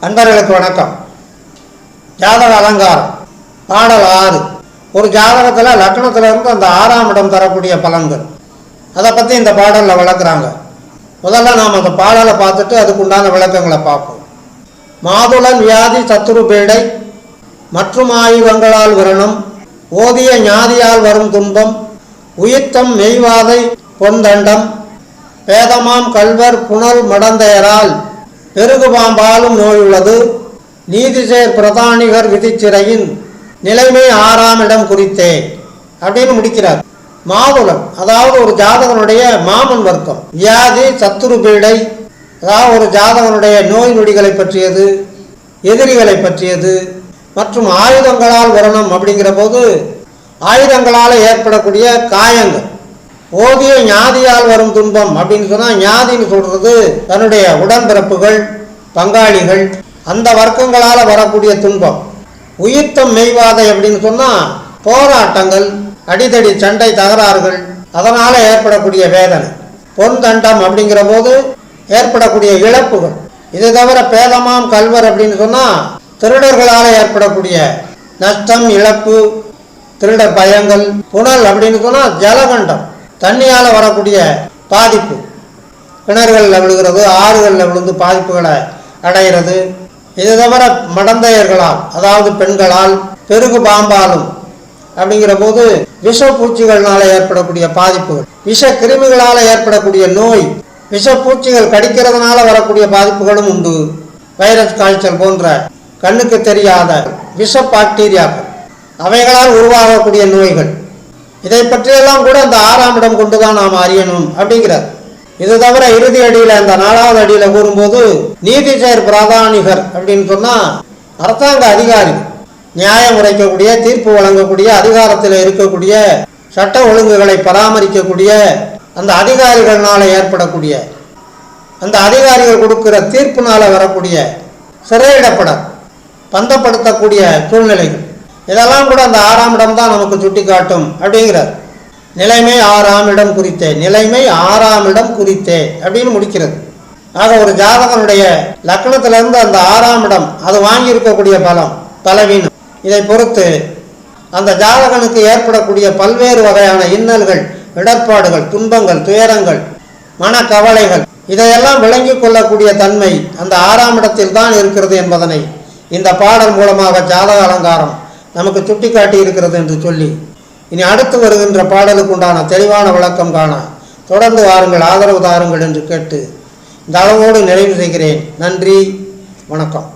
அன்பர்களுக்கு வணக்கம். ஜாதக அலங்காரம். பாடல் ஆறு. ஒரு ஜாதகத்தில் லக்னத்திலிருந்து அந்த ஆறாம் இடம் தரக்கூடிய பலன்கள். அதை பற்றி இந்த பாடலில் விளக்குறாங்க. முதல்ல நாம் அந்த பாடலை பார்த்துட்டு அதுக்கு உண்டான விளக்கங்களை பார்ப்போம். மாதுளன் வியாதி சத்துரு பீடை மற்றும் ஆயுதங்களால் விரணம். ஓதிய ஞாதியால் வரும் துன்பம். உயிர்த்தம் மெய்வாதை பொந்தண்டம் பேதமாம் கல்வர் புனல் மடந்தையரால் பெருகு பாம்பாலும் நோய் உள்ளது நீதிசேர் பிரதானிகர் விதிச்சிறையின் நிலைமை ஆறாம் இடம் குறித்தே அப்படின்னு முடிக்கிறார். மாதுளம் அதாவது ஒரு ஜாதகனுடைய மாமன் வர்க்கம் வியாதி சத்துரு பீடை அதாவது ஒரு ஜாதகனுடைய நோய் நொடிகளை பற்றியது எதிரிகளை பற்றியது மற்றும் ஆயுதங்களால் வரணும் அப்படிங்கிற போது ஆயுதங்களால் ஏற்படக்கூடிய காயங்கள் ஓதிய ஞாதியால் வரும் துன்பம் அப்படின்னு சொன்னால் ஞாதின்னு சொல்கிறது தன்னுடைய உடன்பிறப்புகள் பங்காளிகள் அந்த வர்க்கங்களால் வரக்கூடிய துன்பம். உயிர்த்தம் மெய்வாதை அப்படின்னு சொன்னால் போராட்டங்கள் அடிதடி சண்டை தகராறுகள் அதனால் ஏற்படக்கூடிய வேதனை. பொன் தண்டம் அப்படிங்கிற போது ஏற்படக்கூடிய இழப்புகள். இது தவிர பேதமாம் கல்வர் அப்படின்னு சொன்னால் திருடர்களால் ஏற்படக்கூடிய நஷ்டம் இழப்பு திருடர் பயங்கள் புனல் அப்படின்னு சொன்னால் ஜலகண்டம். தண்ணியால் வரக்கூடிய பாதிப்பு. கிணறுகளில் விழுகிறது ஆறுகளில் விழுந்து பாதிப்புகளை அடைகிறது. இது தவிர மடந்தையர்களால் அதாவது பெண்களால் பெருகு பாம்பாலும் அப்படிங்கிற போது விஷ பூச்சிகள்னால ஏற்படக்கூடிய பாதிப்புகள். விஷ கிருமிகளால் ஏற்படக்கூடிய நோய் விஷ பூச்சிகள் கடிக்கிறதுனால வரக்கூடிய பாதிப்புகளும் உண்டு. வைரஸ் காய்ச்சல் போன்ற கண்ணுக்கு தெரியாத விஷ பாக்டீரியாக்கள். அவைகளால் உருவாகக்கூடிய நோய்கள். இதை பற்றியெல்லாம் கூட அந்த ஆறாம் இடம் கொண்டு தான் நாம் அறியணும் அப்படிங்கிறார். இது தவிர இறுதி அடியில் அந்த நாலாவது அடியில் கூறும்போது நீதி செயற் பிராதானிகர் அப்படின்னு சொன்னால் அரசாங்க அதிகாரி நியாயம் உரைக்கக்கூடிய தீர்ப்பு வழங்கக்கூடிய அதிகாரத்தில் இருக்கக்கூடிய சட்ட ஒழுங்குகளை பராமரிக்கக்கூடிய அந்த அதிகாரிகள்னால ஏற்படக்கூடிய அந்த அதிகாரிகள் கொடுக்கிற தீர்ப்புனால வரக்கூடிய சிறையிடப்பட பந்தப்படுத்தக்கூடிய சூழ்நிலைகள். இதெல்லாம் கூட அந்த ஆறாம் இடம் தான் நமக்கு சுட்டி காட்டும் அப்படிங்கிறார். நிலைமை ஆறாம் இடம் குறித்தே நிலைமை ஆறாம் இடம் குறித்தே அப்படின்னு முடிக்கிறது. ஆக ஒரு ஜாதகனுடைய லக்னத்திலிருந்து அந்த ஆறாம் இடம் அது வாங்கியிருக்கக்கூடிய பலம் பலவீனம். இதை பொறுத்து அந்த ஜாதகனுக்கு ஏற்படக்கூடிய பல்வேறு வகையான இன்னல்கள் இடர்பாடுகள் துன்பங்கள் துயரங்கள் மனக்கவலைகள் இதையெல்லாம் விளங்கி கொள்ளக்கூடிய தன்மை அந்த ஆறாம் இடத்தில் தான் இருக்கிறது என்பதனை இந்த பாடல் மூலமாக ஜாதக அலங்காரம் நமக்கு சுட்டிக்காட்டி இருக்கிறது என்று சொல்லி. இனி அடுத்து வருகின்ற பாடலுக்கு உண்டான தெளிவான விளக்கம் காண தொடர்ந்து வாருங்கள் ஆதரவு தாருங்கள் என்று கேட்டு இந்த அளவோடு நிறைவு செய்கிறேன். நன்றி வணக்கம்.